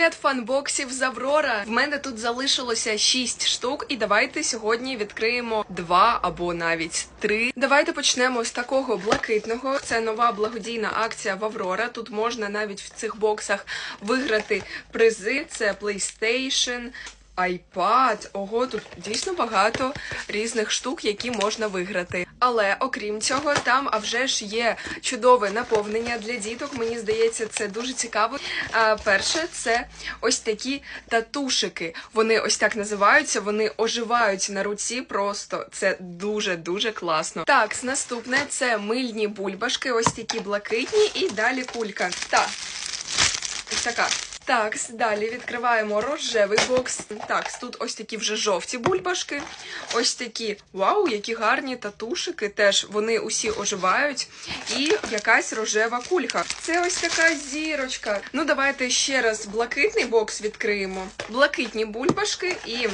Перегляд фанбоксів з Аврора. В мене тут залишилося 6 штук, і давайте сьогодні відкриємо 2 або навіть 3. Давайте почнемо з такого блакитного. Це нова благодійна акція в Аврора. Тут можна навіть в цих боксах виграти призи. Це PlayStation. iPad, ого, тут дійсно багато різних штук, які можна виграти. Але окрім цього, там а вже ж є чудове наповнення для діток. Мені здається, це дуже цікаво. А, перше, це ось такі татушики. Вони ось так називаються. Вони оживають на руці. Просто це дуже дуже класно. Так, наступне це мильні бульбашки, ось такі блакитні, і далі кулька. Так, ось така. Так, далі відкриваємо рожевий бокс. Так, тут ось такі вже жовті бульбашки. Ось такі вау, які гарні татушики. Теж вони усі оживають. І якась рожева кулька. Це ось така зірочка. Ну, давайте ще раз блакитний бокс відкриємо. Блакитні бульбашки і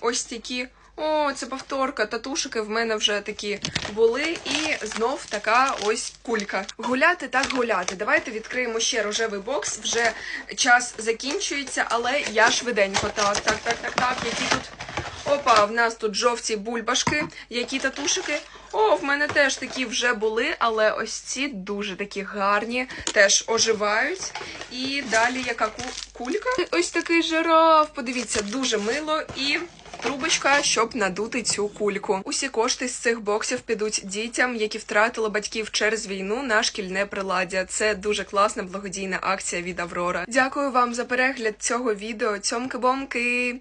ось такі. О, це повторка. Татушики в мене вже такі були. І знов така ось кулька. Гуляти так гуляти. Давайте відкриємо ще рожевий бокс. Вже час закінчується, але я швиденько. Так, так, так, так, так. Які тут. Опа, в нас тут жовті бульбашки. Які татушики? О, в мене теж такі вже були, але ось ці дуже такі гарні, теж оживають. І далі яка кулька? Ось такий жираф. Подивіться, дуже мило і. Трубочка, щоб надути цю кульку. Усі кошти з цих боксів підуть дітям, які втратили батьків через війну на шкільне приладдя. Це дуже класна благодійна акція від Аврора. Дякую вам за перегляд цього відео. Цьомки-бомки.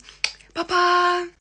Па-па!